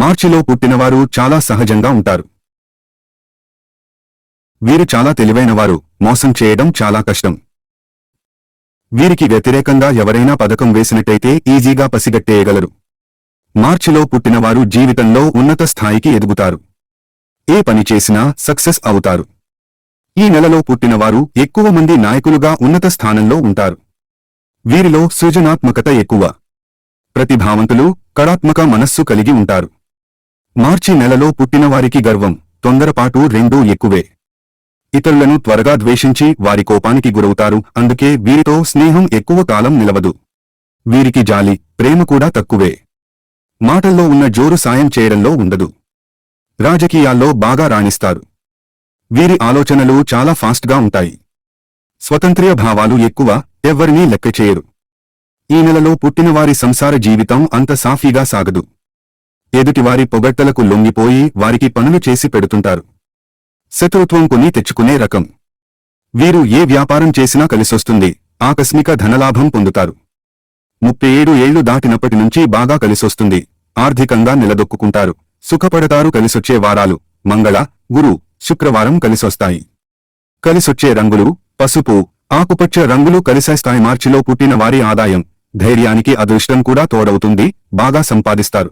మార్చిలో పుట్టినవారు చాలా సహజంగా ఉంటారు. వీరు చాలా తెలివైనవారు మోసం చేయడం చాలా కష్టం. వీరికి వ్యతిరేకంగా ఎవరైనా పథకం వేసినట్టయితే ఈజీగా పసిగట్టేయగలరు. మార్చిలో పుట్టినవారు జీవితంలో ఉన్నత స్థాయికి ఎదుగుతారు. ఏ పని చేసినా సక్సెస్ అవుతారు. ఈ నెలలో పుట్టినవారు ఎక్కువ మంది నాయకులుగా ఉన్నత స్థానంలో ఉంటారు. వీరిలో సృజనాత్మకత ఎక్కువ. ప్రతిభావంతులు కళాత్మక మనస్సు కలిగి ఉంటారు. మార్చి నెలలో పుట్టినవారికి గర్వం తొందరపాటు రెండూ ఎక్కువే. ఇతరులను త్వరగా ద్వేషించి వారి కోపానికి గురవుతారు అందుకే వీరితో స్నేహం ఎక్కువ కాలం నిలవదు. వీరికి జాలి ప్రేమ కూడా తక్కువే. మాటల్లో ఉన్న జోరు సాయం చేయడంలో ఉండదు. రాజకీయాల్లో బాగా రాణిస్తారు. వీరి ఆలోచనలు చాలా ఫాస్ట్గా ఉంటాయి. స్వతంత్ర్య భావాలు ఎక్కువ ఎవ్వరినీ లెక్క చేయరు. ఈ నెలలో పుట్టినవారి సంసార జీవితం అంత సాఫీగా సాగదు. ఎదుటివారి పొగట్టలకు లొంగిపోయి వారికి పనులు చేసి పెడుతుంటారు. శత్రుత్వం కొని తెచ్చుకునే రకం. వీరు ఏ వ్యాపారం చేసినా కలిసొస్తుంది ఆకస్మిక ధనలాభం పొందుతారు. ముప్పై ఏడు ఏళ్ళు దాటినప్పటి నుంచి బాగా కలిసొస్తుంది ఆర్థికంగా నిలదొక్కుంటారు సుఖపడతారు కలిసొచ్చే వారాలు మంగళ గురు శుక్రవారం కలిసొస్తాయి. కలిసొచ్చే రంగులు పసుపు ఆకుపచ్చ రంగులు కలిసేస్తాయి మార్చిలో పుట్టిన వారి ఆదాయం ధైర్యానికి అదృష్టం కూడా తోడవుతుంది బాగా సంపాదిస్తారు.